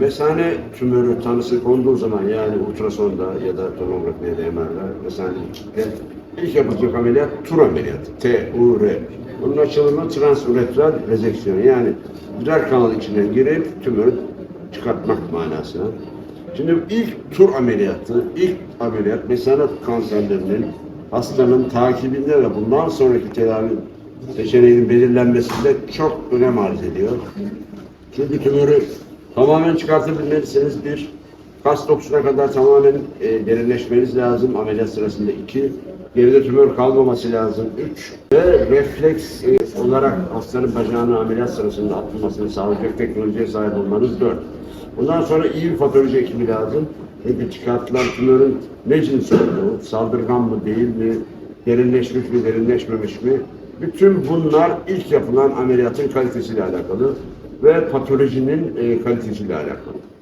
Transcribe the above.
Mesane tümörü tanısı konduğu zaman yani ultrasonda ya da tomografi ya da MR'da mesane kitle ilk yapılacak ameliyat tur ameliyatı. T-U-R. Bunun açılımı transuretral rezeksiyon yani idrar kanalı içinden girip tümörü çıkartmak manasına. Şimdi ilk tur ameliyatı, ilk ameliyat mesane kanserlerinin hastanın takibinde ve bundan sonraki tedavi seçeneğinin belirlenmesinde çok önem arz ediyor. Çünkü tümörü tamamen çıkartabilmelisiniz. Bir, kas dokusuna kadar tamamen e, derinleşmeniz lazım ameliyat sırasında. iki, geride tümör kalmaması lazım. Üç, ve refleks e, olarak hastanın bacağını ameliyat sırasında atılmasını sağlayacak teknolojiye sahip olmanız. Dört. Bundan sonra iyi bir patoloji ekibi lazım. Çünkü çıkartılan tümörün ne cins olduğu, saldırgan mı değil mi, derinleşmiş mi, derinleşmemiş mi? Bütün bunlar ilk yapılan ameliyatın kalitesiyle alakalı ve patolojinin e, kalitesiyle alakalı.